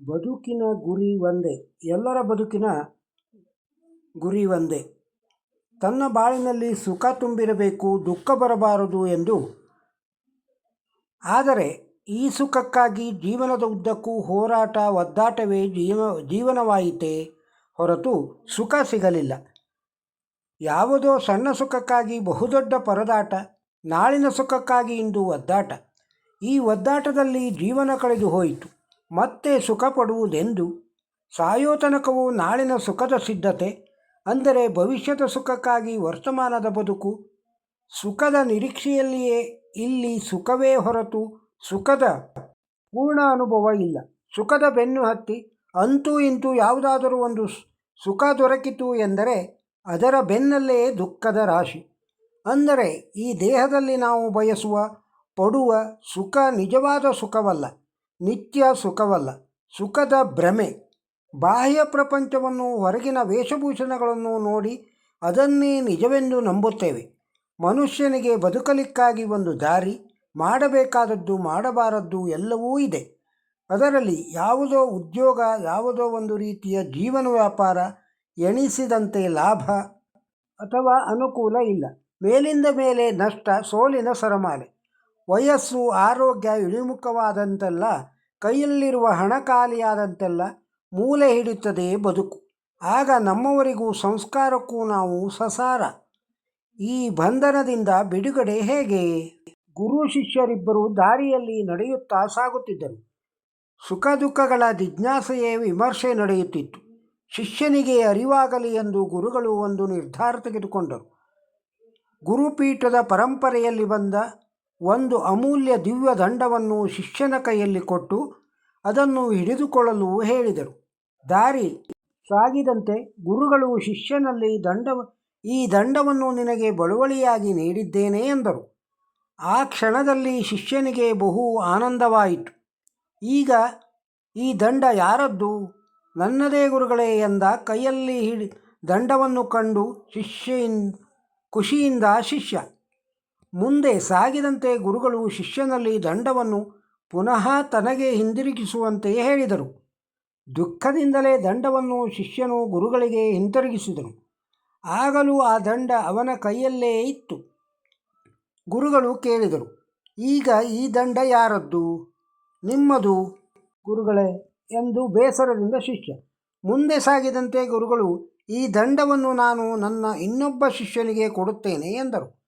ಬದುಕಿನ ಗುರಿ ಒಂದೇ. ಎಲ್ಲರ ಬದುಕಿನ ಗುರಿ ಒಂದೇ. ತನ್ನ ಬಾಳಿನಲ್ಲಿ ಸುಖ ತುಂಬಿರಬೇಕು, ದುಃಖ ಬರಬಾರದು ಎಂದು. ಆದರೆ ಈ ಸುಖಕ್ಕಾಗಿ ಜೀವನದ ಉದ್ದಕ್ಕೂ ಹೋರಾಟ, ಒದ್ದಾಟವೇ ಜೀವ, ಜೀವನವಾಯಿತೇ ಹೊರತು ಸುಖ ಸಿಗಲಿಲ್ಲ. ಯಾವುದೋ ಸಣ್ಣ ಸುಖಕ್ಕಾಗಿ ಬಹುದೊಡ್ಡ ಪರದಾಟ, ನಾಳಿನ ಸುಖಕ್ಕಾಗಿ ಇಂದು ಒದ್ದಾಟ. ಈ ಒದ್ದಾಟದಲ್ಲಿ ಜೀವನ ಕಳೆದು ಹೋಯಿತು. ಮತ್ತೆ ಸುಖ ಪಡುವುದೆಂದು? ಸಾಯೋತನಕವು ನಾಳಿನ ಸುಖದ ಸಿದ್ಧತೆ? ಅಂದರೆ ಭವಿಷ್ಯದ ಸುಖಕ್ಕಾಗಿ ವರ್ತಮಾನದ ಬದುಕು? ಸುಖದ ನಿರೀಕ್ಷೆಯಲ್ಲಿಯೇ ಇಲ್ಲಿ ಸುಖವೇ ಹೊರತು ಸುಖದ ಪೂರ್ಣ ಅನುಭವ ಇಲ್ಲ. ಸುಖದ ಬೆನ್ನು ಹತ್ತಿ ಅಂತೂ ಇಂತೂ ಯಾವುದಾದರೂ ಒಂದು ಸುಖ ದೊರಕಿತು ಎಂದರೆ ಅದರ ಬೆನ್ನಲ್ಲೇ ದುಃಖದ ರಾಶಿ. ಅಂದರೆ ಈ ದೇಹದಲ್ಲಿ ನಾವು ಬಯಸುವ ಪಡುವ ಸುಖ ನಿಜವಾದ ಸುಖವಲ್ಲ. ನಿತ್ಯ ಸುಖವಲ್ಲ. ಸುಖದ ಭ್ರಮೆ. ಬಾಹ್ಯ ಪ್ರಪಂಚವನ್ನು ಹೊರಗಿನ ವೇಷಭೂಷಣಗಳನ್ನು ನೋಡಿ ಅದನ್ನೇ ನಿಜವೆಂದು ನಂಬುತ್ತೇವೆ. ಮನುಷ್ಯನಿಗೆ ಬದುಕಲಿಕ್ಕಾಗಿ ಒಂದು ದಾರಿ, ಮಾಡಬೇಕಾದದ್ದು ಮಾಡಬಾರದ್ದು ಎಲ್ಲವೂ ಇದೆ. ಅದರಲ್ಲಿ ಯಾವುದೋ ಉದ್ಯೋಗ, ಯಾವುದೋ ಒಂದು ರೀತಿಯ ಜೀವನ ವ್ಯಾಪಾರ, ಎಣಿಸಿದಂತೆ ಲಾಭ ಅಥವಾ ಅನುಕೂಲ ಇಲ್ಲ. ಮೇಲಿಂದ ಮೇಲೆ ನಷ್ಟ, ಸೋಲಿನ ಸರಮಾಲೆ. ವಯಸ್ಸು, ಆರೋಗ್ಯ ಇಳಿಮುಖವಾದಂತೆಲ್ಲ, ಕೈಯಲ್ಲಿರುವ ಹಣ ಖಾಲಿಯಾದಂತೆಲ್ಲ ಮೂಲೆ ಹಿಡಿಯುತ್ತದೆ ಬದುಕು. ಆಗ ನಮ್ಮವರಿಗೂ ಸಂಸ್ಕಾರಕ್ಕೂ ನಾವು ಸಸಾರ. ಈ ಬಂಧನದಿಂದ ಬಿಡುಗಡೆ ಹೇಗೆ? ಗುರು ಶಿಷ್ಯರಿಬ್ಬರು ದಾರಿಯಲ್ಲಿ ನಡೆಯುತ್ತಾ ಸಾಗುತ್ತಿದ್ದರು. ಸುಖ ದುಃಖಗಳ ಜಿಜ್ಞಾಸೆಯೇ ವಿಮರ್ಶೆ ನಡೆಯುತ್ತಿತ್ತು. ಶಿಷ್ಯನಿಗೆ ಅರಿವಾಗಲಿ ಎಂದು ಗುರುಗಳು ಒಂದು ನಿರ್ಧಾರ ತೆಗೆದುಕೊಂಡರು. ಗುರುಪೀಠದ ಪರಂಪರೆಯಲ್ಲಿ ಬಂದ ಒಂದು ಅಮೂಲ್ಯ ದಿವ್ಯ ದಂಡವನ್ನು ಶಿಷ್ಯನ ಕೈಯಲ್ಲಿ ಕೊಟ್ಟು ಅದನ್ನು ಹಿಡಿದುಕೊಳ್ಳಲು ಹೇಳಿದರು ದಾರಿ ಸಾಗಿದಂತೆ ಗುರುಗಳು ಶಿಷ್ಯನಲ್ಲಿ ದಂಡ, ಈ ದಂಡವನ್ನು ನಿನಗೆ ಬಳುವಳಿಯಾಗಿ ನೀಡಿದ್ದೇನೆ ಎಂದರು. ಆ ಕ್ಷಣದಲ್ಲಿ ಶಿಷ್ಯನಿಗೆ ಬಹು ಆನಂದವಾಯಿತು. ಈಗ ಈ ದಂಡ ಯಾರದ್ದು? ನನ್ನದೇ ಗುರುಗಳೇ ಎಂದ ಕೈಯಲ್ಲಿ ಹಿಡಿ, ದಂಡವನ್ನು ಕಂಡು ಶಿಷ್ಯ ಖುಷಿಯಿಂದ ಶಿಷ್ಯ ಮುಂದೆ ಸಾಗಿದಂತೆ ಗುರುಗಳು ಶಿಷ್ಯನಲ್ಲಿ ದಂಡವನ್ನು ಪುನಃ ತನಗೆ ಹಿಂದಿರುಗಿಸುವಂತೆಯೇ ಹೇಳಿದರು. ದುಃಖದಿಂದಲೇ ದಂಡವನ್ನು ಶಿಷ್ಯನು ಗುರುಗಳಿಗೆ ಹಿಂತಿರುಗಿಸಿದನು. ಆಗಲೂ ಆ ದಂಡ ಅವನ ಕೈಯಲ್ಲೇ ಇತ್ತು. ಗುರುಗಳು ಕೇಳಿದರು, ಈಗ ಈ ದಂಡ ಯಾರದ್ದು? ನಿಮ್ಮದು? ಗುರುಗಳೇ ಎಂದು ಬೇಸರದಿಂದ ಶಿಷ್ಯ, ಮುಂದೆ ಸಾಗಿದಂತೆ ಗುರುಗಳು, ಈ ದಂಡವನ್ನು ನಾನು ನನ್ನ ಇನ್ನೊಬ್ಬ ಶಿಷ್ಯನಿಗೆ ಕೊಡುತ್ತೇನೆ ಎಂದರು.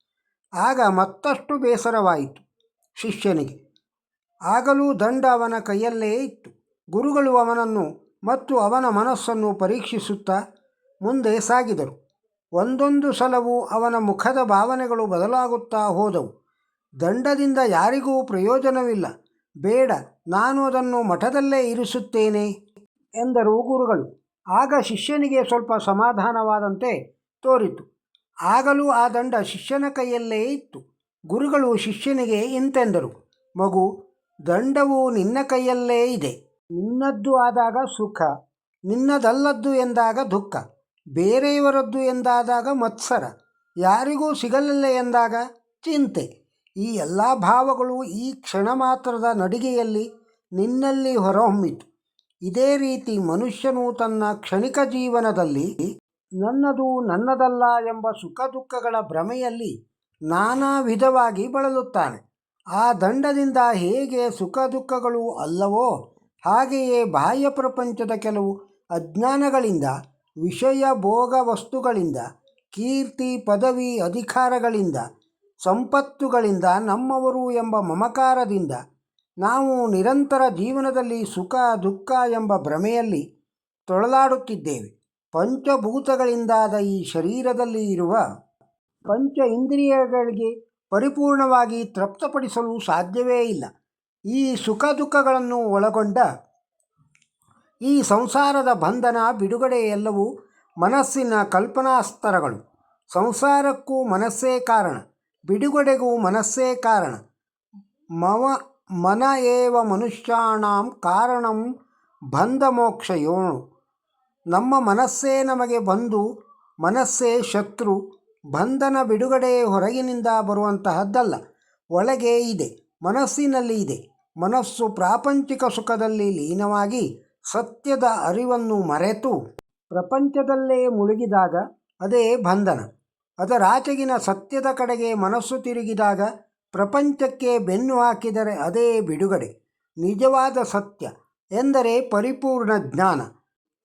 ಆಗ ಮತ್ತಷ್ಟು ಬೇಸರವಾಯಿತು ಶಿಷ್ಯನಿಗೆ. ಆಗಲೂ ದಂಡ ಅವನ ಕೈಯಲ್ಲೇ ಇತ್ತು. ಗುರುಗಳು ಅವನನ್ನು ಮತ್ತು ಅವನ ಮನಸ್ಸನ್ನು ಪರೀಕ್ಷಿಸುತ್ತಾ ಮುಂದೆ ಸಾಗಿದರು. ಒಂದೊಂದು ಸಲವೂ ಅವನ ಮುಖದ ಭಾವನೆಗಳು ಬದಲಾಗುತ್ತಾ ಹೋದವು. ದಂಡದಿಂದ ಯಾರಿಗೂ ಪ್ರಯೋಜನವಿಲ್ಲ. ಬೇಡ, ನಾನು ಅದನ್ನು ಮಠದಲ್ಲೇ ಇರಿಸುತ್ತೇನೆ ಎಂದರು ಗುರುಗಳು. ಆಗ ಶಿಷ್ಯನಿಗೆ ಸ್ವಲ್ಪ ಸಮಾಧಾನವಾದಂತೆ ತೋರಿತು. ಆಗಲೂ ಆ ದಂಡ ಶಿಷ್ಯನ ಕೈಯಲ್ಲೇ ಇತ್ತು. ಗುರುಗಳು ಶಿಷ್ಯನಿಗೆ ಇಂತೆಂದರು, ಮಗು, ದಂಡವು ನಿನ್ನ ಕೈಯಲ್ಲೇ ಇದೆ. ನಿನ್ನದ್ದು ಆದಾಗ ಸುಖ, ನಿನ್ನದಲ್ಲದ್ದು ಎಂದಾಗ ದುಃಖ, ಬೇರೆಯವರದ್ದು ಎಂದಾದಾಗ ಮತ್ಸರ, ಯಾರಿಗೂ ಸಿಗಲಿಲ್ಲ ಎಂದಾಗ ಚಿಂತೆ. ಈ ಎಲ್ಲ ಭಾವಗಳು ಈ ಕ್ಷಣ ಮಾತ್ರದ ನಡಿಗೆಯಲ್ಲಿ ನಿನ್ನಲ್ಲಿ ಹೊರಹೊಮ್ಮಿತು. ಇದೇ ರೀತಿ ಮನುಷ್ಯನು ತನ್ನ ಕ್ಷಣಿಕ ಜೀವನದಲ್ಲಿ ನನ್ನದು ನನ್ನದಲ್ಲ ಎಂಬ ಸುಖ ದುಃಖಗಳ ಭ್ರಮೆಯಲ್ಲಿ ನಾನಾ ವಿಧವಾಗಿ ಬಳಲುತ್ತಾನೆ. ಆ ದಂಡದಿಂದ ಹೇಗೆ ಸುಖ ದುಃಖಗಳು ಅಲ್ಲವೋ ಹಾಗೆಯೇ ಬಾಹ್ಯ ಪ್ರಪಂಚದ ಕೆಲವು ಅಜ್ಞಾನಗಳಿಂದ, ವಿಷಯ ಭೋಗ ವಸ್ತುಗಳಿಂದ, ಕೀರ್ತಿ ಪದವಿ ಅಧಿಕಾರಗಳಿಂದ, ಸಂಪತ್ತುಗಳಿಂದ ನಮ್ಮವರು ಎಂಬ ಮಮಕಾರದಿಂದ ನಾವು ನಿರಂತರ ಜೀವನದಲ್ಲಿ ಸುಖ ದುಃಖ ಎಂಬ ಭ್ರಮೆಯಲ್ಲಿ ತೊಳಲಾಡುತ್ತಿದ್ದೇವೆ. ಪಂಚಭೂತಗಳಿಂದಾದ ಈ ಶರೀರದಲ್ಲಿ ಇರುವ ಪಂಚ ಇಂದ್ರಿಯಗಳಿಗೆ ಪರಿಪೂರ್ಣವಾಗಿ ತೃಪ್ತಪಡಿಸಲು ಸಾಧ್ಯವೇ ಇಲ್ಲ. ಈ ಸುಖ ದುಃಖಗಳನ್ನು ಒಳಗೊಂಡ ಈ ಸಂಸಾರದ ಬಂಧನ, ಬಿಡುಗಡೆ ಎಲ್ಲವೂ ಮನಸ್ಸಿನ ಕಲ್ಪನಾಸ್ತರಗಳು. ಸಂಸಾರಕ್ಕೂ ಮನಸ್ಸೇ ಕಾರಣ, ಬಿಡುಗಡೆಗೂ ಮನಸ್ಸೇ ಕಾರಣ. ಮವ, ಮನ ಏವ ಮನುಷ್ಯಾಣಂ ಕಾರಣಂ ಬಂಧ ಮೋಕ್ಷಯೋಣು ನಮ್ಮ ಮನಸ್ಸೇ ನಮಗೆ ಬಂದು ಮನಸ್ಸೇ ಶತ್ರು, ಬಂಧನ ಬಿಡುಗಡೆ ಹೊರಗಿನಿಂದ ಬರುವಂತಹದ್ದಲ್ಲ. ಒಳಗೆ ಇದೆ, ಮನಸ್ಸಿನಲ್ಲಿ ಇದೆ. ಮನಸ್ಸು ಪ್ರಾಪಂಚಿಕ ಸುಖದಲ್ಲಿ ಲೀನವಾಗಿ ಸತ್ಯದ ಅರಿವನ್ನು ಮರೆತು ಪ್ರಪಂಚದಲ್ಲೇ ಮುಳುಗಿದಾಗ ಅದೇ ಬಂಧನ. ಅದರಾಚೆಗಿನ ಸತ್ಯದ ಕಡೆಗೆ ಮನಸ್ಸು ತಿರುಗಿದಾಗ ಪ್ರಪಂಚಕ್ಕೆ ಬೆನ್ನು ಹಾಕಿದರೆ ಅದೇ ಬಿಡುಗಡೆ. ನಿಜವಾದ ಸತ್ಯ ಎಂದರೆ ಪರಿಪೂರ್ಣ ಜ್ಞಾನ.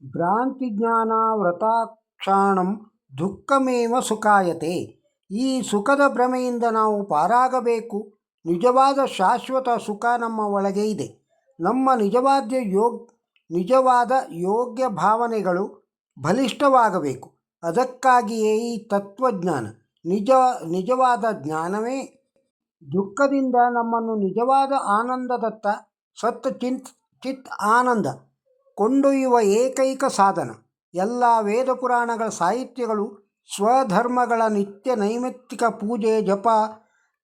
ಭ್ರಾಂತಿ ಜ್ಞಾನ ವ್ರತಾಕ್ಷಾಣಂ ದುಃಖಮೇವ ಸುಖಾಯತೆ. ಈ ಸುಖದ ಭ್ರಮೆಯಿಂದ ನಾವು ಪಾರಾಗಬೇಕು. ನಿಜವಾದ ಶಾಶ್ವತ ಸುಖ ನಮ್ಮ ಒಳಗೆ ಇದೆ. ನಮ್ಮ ನಿಜವಾದ ಯೋಗ, ನಿಜವಾದ ಯೋಗ್ಯ ಭಾವನೆಗಳು ಬಲಿಷ್ಠವಾಗಬೇಕು. ಅದಕ್ಕಾಗಿಯೇ ಈ ತತ್ವಜ್ಞಾನ, ನಿಜ, ನಿಜವಾದ ಜ್ಞಾನವೇ. ದುಃಖದಿಂದ ನಮ್ಮನ್ನು ನಿಜವಾದ ಆನಂದದತ್ತ ಸತ್ ಚಿಂತ್, ಚಿತ್ ಆನಂದ ಕೊಂಡೊಯ್ಯುವ ಏಕೈಕ ಸಾಧನ. ಎಲ್ಲ ವೇದ ಪುರಾಣಗಳ ಸಾಹಿತ್ಯಗಳು ಸ್ವಧರ್ಮಗಳ ನಿತ್ಯ ನೈಮಿತ್ತಿಕ ಪೂಜೆ, ಜಪ,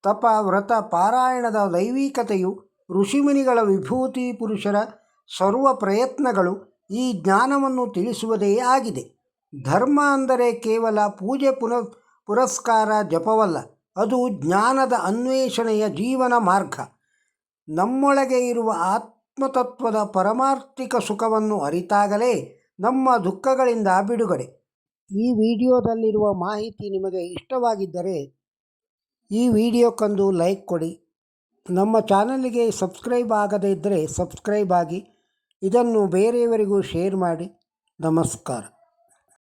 ತಪ, ವ್ರತ, ಪಾರಾಯಣದ ದೈವಿಕತೆಯು ಋಷಿಮುನಿಗಳ ವಿಭೂತಿ ಪುರುಷರ ಸರ್ವ ಪ್ರಯತ್ನಗಳು ಈ ಜ್ಞಾನವನ್ನು ತಿಳಿಸುವುದೇ ಆಗಿದೆ. ಧರ್ಮ ಅಂದರೆ ಕೇವಲ ಪೂಜೆ ಪುನ ಪುರಸ್ಕಾರ, ಜಪವಲ್ಲ. ಅದು ಜ್ಞಾನದ ಅನ್ವೇಷಣೆಯ ಜೀವನ ಮಾರ್ಗ. ನಮ್ಮೊಳಗೆ ಇರುವ ಆತ್ಮತತ್ವದ ಪರಮಾರ್ಥಿಕ ಸುಖವನ್ನು ಅರಿತಾಗಲೇ ನಮ್ಮ ದುಃಖಗಳಿಂದ ಬಿಡುಗಡೆ. ಈ ವಿಡಿಯೋದಲ್ಲಿರುವ ಮಾಹಿತಿ ನಿಮಗೆ ಇಷ್ಟವಾಗಿದ್ದರೆ ಈ ವಿಡಿಯೋಕ್ಕೊಂದು ಲೈಕ್ ಕೊಡಿ. ನಮ್ಮ ಚಾನಲ್ಗೆ ಸಬ್ಸ್ಕ್ರೈಬ್ ಆಗದೇ ಇದ್ದರೆ ಸಬ್ಸ್ಕ್ರೈಬ್ ಆಗಿ. ಇದನ್ನು ಬೇರೆಯವರಿಗೂ ಶೇರ್ ಮಾಡಿ. ನಮಸ್ಕಾರ.